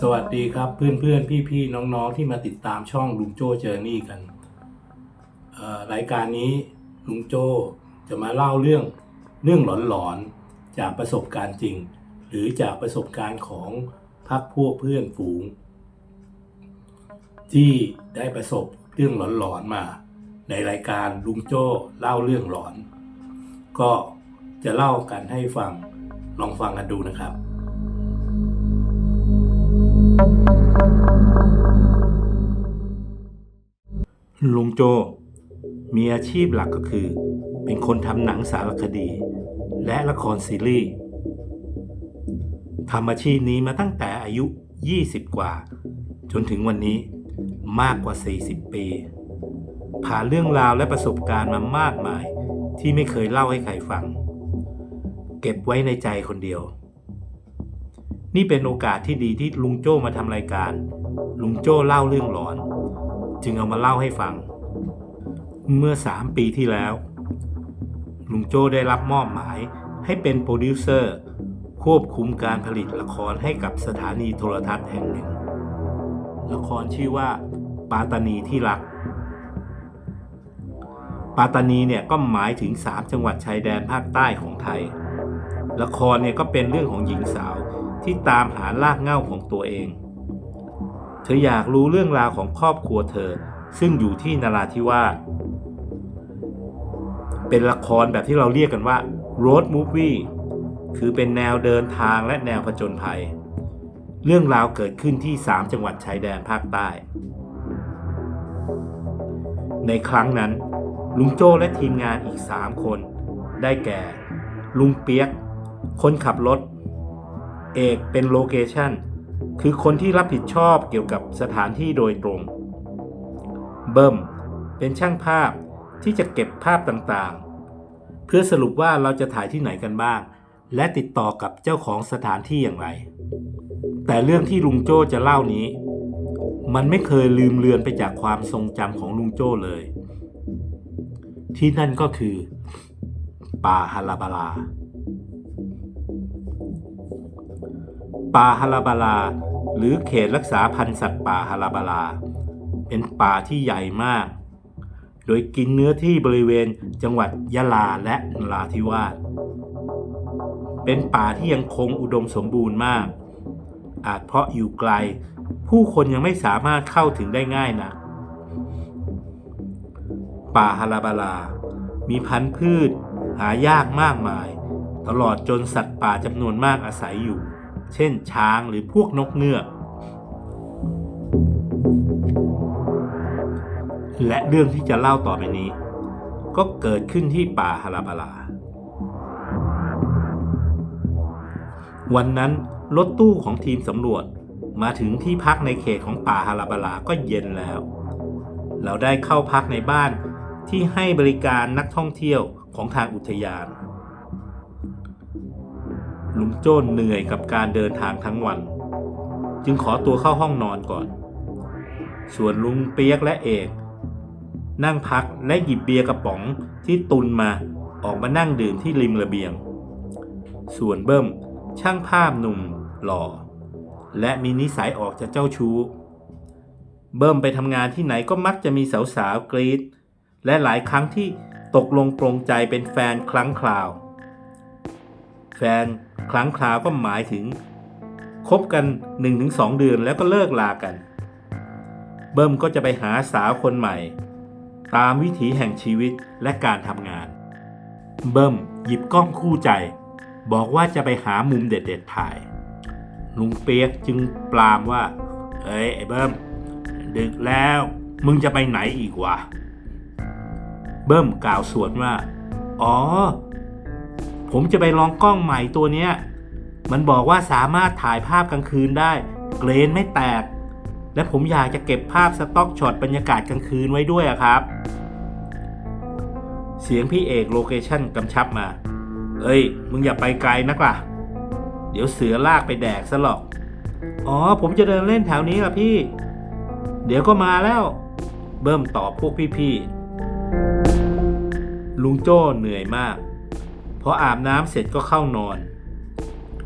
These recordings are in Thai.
สวัสดีครับเพื่อนเพื่อนพี่พี่ๆน้องๆที่มาติดตามช่องลุงโจเจอร์นี่กันรายการนี้ลุงโจจะมาเล่าเรื่องเรื่องหลอนๆจากประสบการณ์จริง หรือจากประสบการณ์ของพักพวกเพื่อนฝูง ที่ได้ประสบเรื่องหลอนๆมา ในรายการลุงโจเล่าเรื่องหลอน ก็จะเล่ากันให้ฟังลองฟังกันดูนะครับ ลุงโจ มีอาชีพหลักก็คือ เป็นคนทำหนังสารคดี และละครซีรีส์ทำอาชีพนี้มาตั้งแต่อายุ 20 กว่า จนถึงวันนี้มากกว่า 40 ปี ผ่านเรื่องราวและประสบการณ์มามากมาย ที่ไม่เคยเล่าให้ใครฟัง เก็บไว้ในใจคนเดียว นี่เป็นโอกาสที่ดีที่ลุงโจ้มาทำรายการ ลุงโจ้เล่าเรื่องหลอน จึงเอามาเล่าให้ฟัง เมื่อสามปีที่แล้ว ลุงโจ้ได้รับมอบหมายให้เป็นโปรดิวเซอร์ ควบคุมการผลิตละครให้กับสถานีโทรทัศน์แห่งหนึ่ง ละครชื่อว่า ปาตานีที่รัก ปาตานีเนี่ยก็หมายถึง 3 จังหวัดชายแดนภาคใต้ของไทย ละครเนี่ยก็เป็นเรื่องของหญิงสาว ที่ตามหารากเง้าของตัวเอง เธออยากรู้เรื่องราวของครอบครัวเธอ ซึ่งอยู่ที่นราธิวาสเป็นละครแบบที่เราเรียกกันว่า road movie คือเป็นแนวเดินทางและแนวผจญภัย เรื่องราวเกิดขึ้นที่ 3 จังหวัดชายแดนภาคใต้ ในครั้งนั้น ลุงโจ้และทีมงานอีก 3 คน ได้แก่ ลุงเปียก คนขับรถ เอกเป็นโลเคชันคือคนที่รับผิดชอบเกี่ยวกับสถานที่โดยตรง เบิ้มเป็นช่างภาพที่จะเก็บภาพต่างๆ เพื่อสรุปว่าเราจะถ่ายที่ไหนกันบ้าง และติดต่อกับเจ้าของสถานที่อย่างไร แต่เรื่องที่ลุงโจ้จะเล่านี้ มันไม่เคยลืมเลือนไปจากความทรงจำของลุงโจ้เลย ที่นั่นก็คือป่าฮาราบาลา ป่าฮาราบาลา หรือเขตรักษาพันธุ์สัตว์ป่าฮาราบาลา เป็นป่าที่ใหญ่มาก โดยกินเนื้อที่บริเวณจังหวัดยะลาและนราธิวาสเป็นป่าที่ยังคงอุดมสมบูรณ์มาก อาจเพราะอยู่ไกล ผู้คนยังไม่สามารถเข้าถึงได้ง่ายนะป่าฮาราบาลา มีพันธุ์พืช หายากมากมาย ตลอดจนสัตว์ป่าจำนวนมากอาศัยอยู่ เช่นช้างหรือพวกนกเงือก และเรื่องที่จะเล่าต่อไปนี้ ก็เกิดขึ้นที่ป่าฮาราบาลา วันนั้นรถตู้ของทีมสำรวจมาถึงที่พักในเขตของป่าฮาราบาลาก็เย็นแล้ว เราได้เข้าพักในบ้านที่ให้บริการนักท่องเที่ยวของทางอุทยาน ลุงโจ้เหนื่อยกับการเดินทางทั้งวัน จึงขอตัวเข้าห้องนอนก่อน ส่วนลุงเปียกและเอก นั่งพักและหยิบเบียร์กระป๋องที่ตุนมาออกมานั่งดื่มที่ริมระเบียง ส่วนเบิ้มช่างภาพหนุ่มหล่อ และมีนิสัยออกจะเจ้าชู้ เบิ้มไปทำงานที่ไหนก็มักจะมีสาวๆกรีดและหลายครั้งที่ตกลงปรงใจเป็นแฟนครั้งคราว แฟน ครั้งคราวก็หมายถึงคบกัน 1-2 เดือนแล้วก็เลิกลากัน เบิ้มก็จะไปหาสาวคนใหม่ ตามวิถีแห่งชีวิตและการทำงาน เบิ้มหยิบกล้องคู่ใจ บอกว่าจะไปหามุมเด็ดๆถ่าย ลุงเปียกจึงปรามว่าเฮ้ยไอ้เบิ้มดึกแล้วมึงจะไปไหนอีกวะ เบิ้มกล่าวสวนว่า อ๋อ ผมจะไปลองกล้องใหม่ตัวเนี้ย มันบอกว่าสามารถถ่ายภาพกลางคืนได้ เกรนไม่แตก และผมอยากจะเก็บภาพสต็อกช็อตบรรยากาศกลางคืนไว้ด้วยครับ เสียงพี่เอกโลเคชั่นกำชับมา เอ้ย มึงอย่าไปไกลนักล่ะ เดี๋ยวเสือลากไปแดกซะหรอก อ๋อ ผมจะเดินเล่นแถวนี้ล่ะพี่ เดี๋ยวก็มาแล้ว เบิ้มตอบพวกพี่ๆลุงโจ้เหนื่อยมาก พออาบน้ำเสร็จก็เข้านอน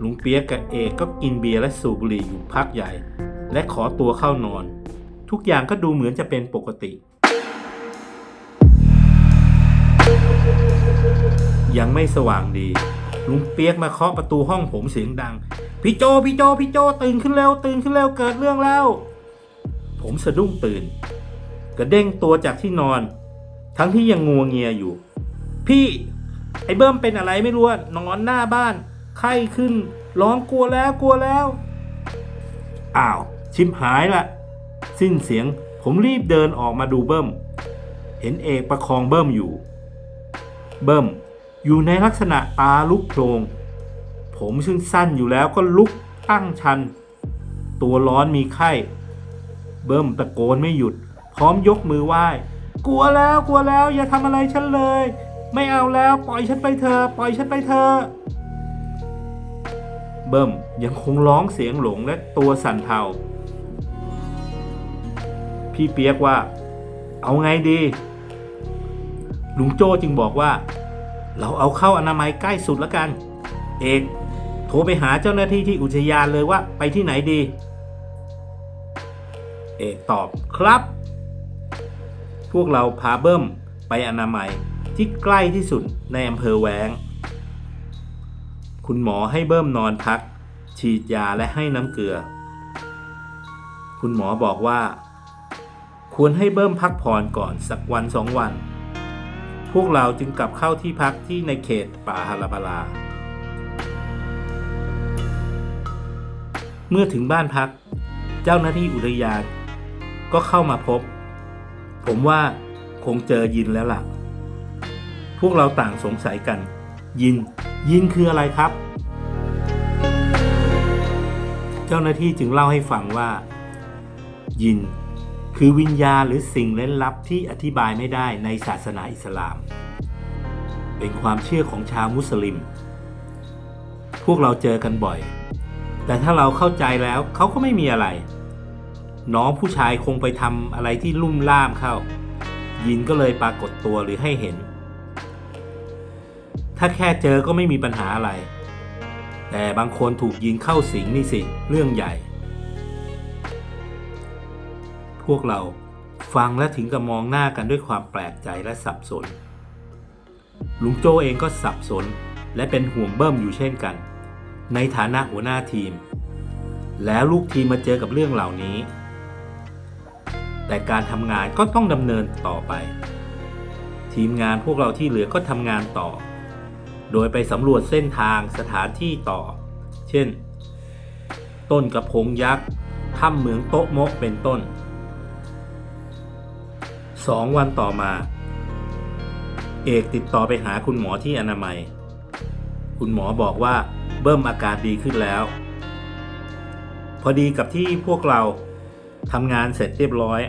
ลุงเปียกกับเอกก็กินเบียร์และสูบบุหรี่อยู่พักใหญ่ และขอตัวเข้านอน ทุกอย่างก็ดูเหมือนจะเป็นปกติ ยังไม่สว่างดี ลุงเปียกมาเคาะประตูห้องผมเสียงดัง พี่โจพี่โจพี่โจตื่นขึ้นเร็วตื่นขึ้นเร็วเกิดเรื่องแล้ว ผมสะดุ้งตื่น กระเด้งตัวจากที่นอน ทั้งที่ยังงัวเงียอยู่ พี่ ไอ้เบิ้มเป็นอะไรไม่รู้นอนหน้าบ้าน ไข้ขึ้น ร้องกลัวแล้วกลัวแล้ว อ้าว ชิมหายละ สิ้นเสียงผมรีบเดินออกมาดูเบิ้ม เห็นเอกประคองเบิ้มอยู่ เบิ้มอยู่ในลักษณะตาลุกโพลงผมซึ่งสั้นอยู่แล้วก็ลุกตั้งชัน ตัวร้อนมีไข้ เบิ้มตะโกนไม่หยุด พร้อมยกมือไหว้ กลัวแล้วกลัวแล้วอย่าทำอะไรฉันเลย ไม่เอาแล้วปล่อยฉันไปเถอปล่อยฉันไปเถอเบิ้มยังคงร้องเสียงหลงและตัวสั่นเทาพี่เปียกว่า เอาไงดี ลุงโจ้จึงบอกว่า เราเอาเข้าอนามัยใกล้สุดแล้วกัน เอกโทรไปหาเจ้าหน้าที่ที่อุทยานเลยว่าไปที่ไหนดี เอกตอบครับ พวกเราพาเบิ้มไปอนามัย ที่ใกล้ที่สุดในอำเภอแวงคุณหมอให้เบิ้มนอนพัก ฉีดยาและให้น้ำเกลือ คุณหมอบอกว่า ควรให้เบิ้มพักผ่อนก่อนสักวันสองวัน พวกเราจึงกลับเข้าที่พักที่ในเขตป่าฮาราบาลา เมื่อถึงบ้านพัก เจ้าหน้าที่อุทยานก็เข้ามาพบ ผมว่าคงเจอยินแล้วล่ะ พวกเราต่างสงสัยกัน ยิน ยินคืออะไรครับ เจ้าหน้าที่จึงเล่าให้ฟังว่า ยิน คือวิญญาหรือสิ่งเล่นลับที่อธิบายไม่ได้ในศาสนาอิสลาม เป็นความเชื่อของชาวมุสลิม พวกเราเจอกันบ่อย แต่ถ้าเราเข้าใจแล้วเขาก็ไม่มีอะไร น้องผู้ชายคงไปทำอะไรที่ลุ่มล่ามเข้า ยินก็เลยปรากฏตัวหรือให้เห็น ถ้าแค่เจอก็ไม่มีปัญหาอะไร แต่บางคนถูกยิงเข้าสิงนี่สิ เรื่องใหญ่ พวกเราฟังและถึงกับมองหน้ากันด้วยความแปลกใจและสับสน ลุงโจเองก็สับสนและเป็นห่วงเบิ้มอยู่เช่นกัน ในฐานะหัวหน้าทีม แล้วลูกทีมมาเจอกับเรื่องเหล่านี้ แต่การทำงานก็ต้องดำเนินต่อไป ทีมงานพวกเราที่เหลือก็ทำงานต่อ โดยไปสำรวจเส้นทางสถานที่ต่อ เช่น ต้นกระพงยักษ์ถ้ำเหมืองโต๊ะโมะเป็นต้นสองวันต่อมา เอกติดต่อไปหาคุณหมอที่อนามัย คุณหมอบอกว่าเบิ้มอาการดีขึ้นแล้ว พอดีกับที่พวกเราทำงานเสร็จเรียบร้อย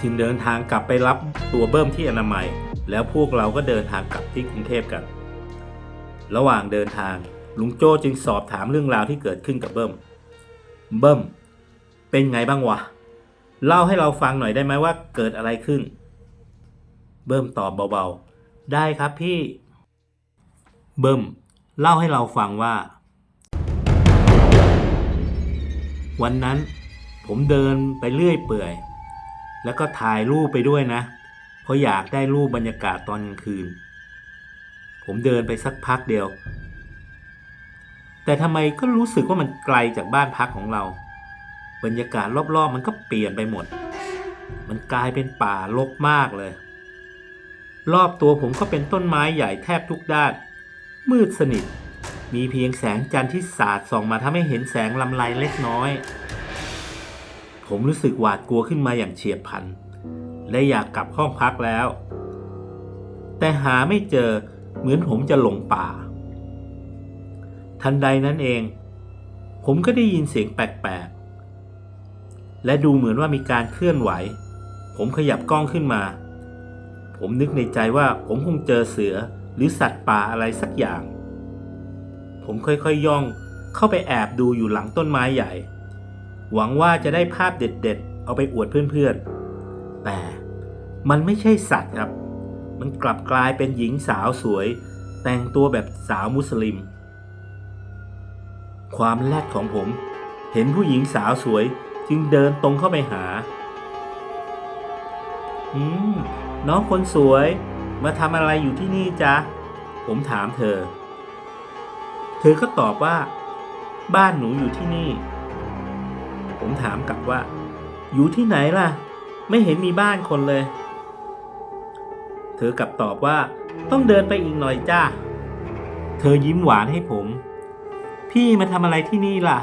จึงเดินทางกลับไปรับตัวเบิ้มที่อนามัย แล้วพวกเราก็เดินทางกลับที่กรุงเทพกัน ระหว่างเดินทางลุงโจ้จึงสอบถามเรื่องราวที่เกิดขึ้นกับเบิ้ม เบิ้ม เป็นไงบ้างวะ เล่าให้เราฟังหน่อยได้ไหมว่าเกิดอะไรขึ้น เบิ้มตอบเบาๆ ได้ครับพี่ เบิ้ม เล่าให้เราฟังว่า วันนั้นผมเดินไปเรื่อยเปื่อย แล้วก็ถ่ายรูปไปด้วยนะเพราะอยากได้รูปบรรยากาศตอนกลางคืน ผมเดินไปสักพักเดียว แต่ทำไมก็รู้สึกว่ามันไกลจากบ้านพักของเรา บรรยากาศรอบๆ มันก็เปลี่ยนไปหมด มันกลายเป็นป่ารกมากเลย รอบตัวผมก็เป็นต้นไม้ใหญ่แทบทุกด้าน มืดสนิท มีเพียงแสงจันทร์ที่สาดส่องมาทำให้เห็นแสงลำไรเล็กน้อย ผมรู้สึกหวาดกลัวขึ้นมาอย่างเฉียบพลัน และอยากกลับห้องพักแล้ว แต่หาไม่เจอเหมือนผมจะหลงป่า ทันใดนั้นเอง ผมก็ได้ยินเสียงแปลกๆ และดูเหมือนว่ามีการเคลื่อนไหว ผมขยับกล้องขึ้นมา ผมนึกในใจว่าผมคงเจอเสือหรือสัตว์ป่าอะไรสักอย่าง ผมค่อยๆยย่องเข้าไปแอบดูอยู่หลังต้นไม้ใหญ่ หวังว่าจะได้ภาพเด็ดๆ เอาไปอวดเพื่อนๆ แต่มันไม่ใช่สัตว์ครับ มันกลับกลายเป็นหญิงสาวสวย แต่งตัวแบบสาวมุสลิม ความแรดของผม เห็นผู้หญิงสาวสวยจึงเดินตรงเข้าไปหา อืม น้องคนสวยมาทำอะไรอยู่ที่นี่จ๊ะ ผมถามเธอ เธอก็ตอบว่า บ้านหนูอยู่ที่นี่ ผมถามกลับว่า อยู่ที่ไหนล่ะ ไม่เห็นมีบ้านคนเลย เธอกลับตอบว่าต้องเดินไปอีกหน่อยจ้า เธอยิ้มหวานให้ผม พี่มาทำอะไรที่นี่ล่ะ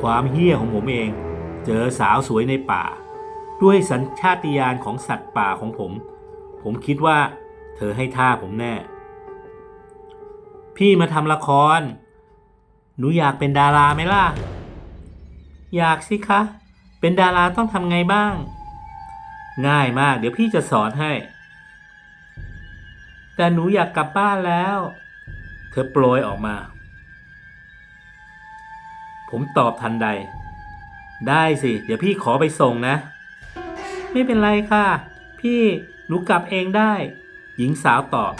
ความเฮี้ยของผมเอง เจอสาวสวยในป่า ด้วยสัญชาติญาณของสัตว์ป่าของผม ผมคิดว่า เธอให้ท่าผมแน่ พี่มาทำละคร หนูอยากเป็นดาราไหมล่ะ อยากสิคะ เป็นดาราต้องทำไงบ้าง ง่ายมาก เดี๋ยวพี่จะสอนให้ แต่หนูอยากกลับบ้านแล้ว เธอโปรยออกมา ผมตอบทันใด ได้สิ เดี๋ยวพี่ขอไปส่งนะ ไม่เป็นไรค่ะ พี่หนูกลับเองได้ หญิงสาวตอบ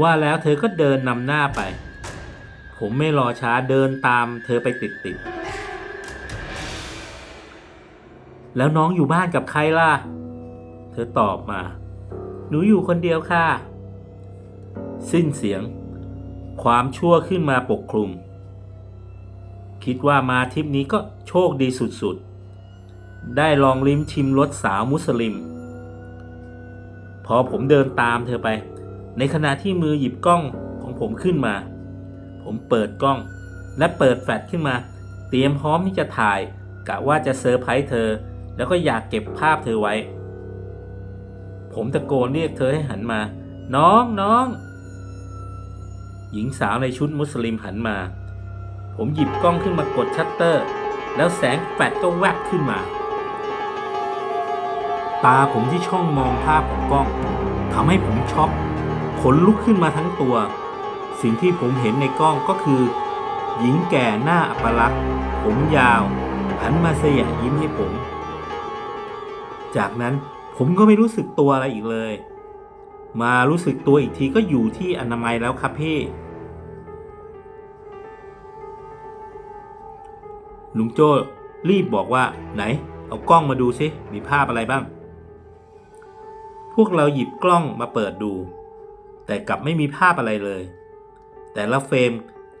ว่าแล้วเธอก็เดินนำหน้าไป ผมไม่รอช้าเดินตามเธอไปติดๆ แล้วน้องอยู่บ้านกับใครล่ะ เธอตอบมา หนูอยู่คนเดียวค่ะ สิ้นเสียง ความชั่วขึ้นมาปกคลุม คิดว่ามาทริปนี้ก็โชคดีสุดๆ ได้ลองลิ้มชิมรสสาวมุสลิม พอผมเดินตามเธอไป ในขณะที่มือหยิบกล้องของผมขึ้นมา ผมเปิดกล้อง และเปิดแฟลชขึ้นมา เตรียมพร้อมที่จะถ่ายกะว่าจะเซอร์ไพรส์เธอ แล้วก็อยากเก็บภาพเธอไว้ ผมตะโกนเรียกเธอให้หันมา น้องน้อง หญิงสาวในชุดมุสลิมหันมา ผมหยิบกล้องขึ้นมากดชัตเตอร์ แล้วแสงแฟลชก็แวบขึ้นมา ตาผมที่ช่องมองภาพของกล้องทำให้ผมช็อกขนลุกขึ้นมาทั้งตัว สิ่งที่ผมเห็นในกล้องก็คือ หญิงแก่หน้าอัปลักษณ์ผมยาว หันมาเสยะยิ้มให้ผม จากนั้นผมก็ไม่รู้สึกตัวอะไรอีกเลย มารู้สึกตัวอีกทีก็อยู่ที่อนามัยแล้วครับพี่ ลุงโจ้รีบบอกว่าไหน เอากล้องมาดูซิมีภาพอะไรบ้าง พวกเราหยิบกล้องมาเปิดดู แต่กลับไม่มีภาพอะไรเลย แต่ละเฟรม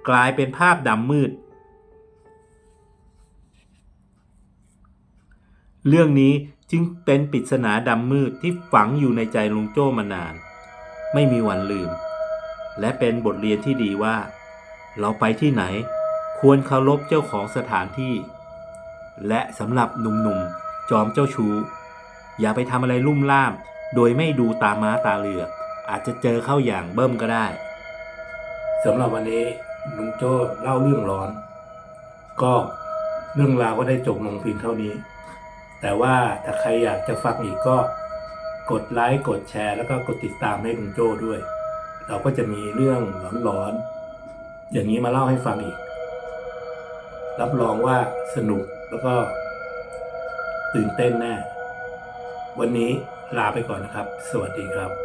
กลายเป็นภาพดำมืด เรื่องนี้ จึงเป็นปริศนาดำมืดที่ฝังอยู่ในใจลุงโจ้มานาน ไม่มีวันลืม และเป็นบทเรียนที่ดีว่า เราไปที่ไหน ควรเคารพเจ้าของสถานที่ และสำหรับหนุ่มๆจอมเจ้าชู้ อย่าไปทำอะไรลุ่มล่าม โดยไม่ดูตาม้าตาเรือ อาจจะเจอเข้าอย่างเบิ่มก็ได้สำหรับวันนี้ลุงโจ้เล่าเรื่องร้อน ก็เรื่องราวก็ได้จบลงเพียงเท่านี้ แต่ว่าถ้าใครอยากจะฟังอีกก็กดไลค์กดแชร์ แล้วก็กดติดตามให้ลุงโจ้ด้วย เราก็จะมีเรื่องหลอนๆอย่างนี้มาเล่าให้ฟังอีก รับรองว่าสนุกแล้วก็ ตื่นเต้นแน่วันนี้ลาไปก่อนนะครับ สวัสดีครับ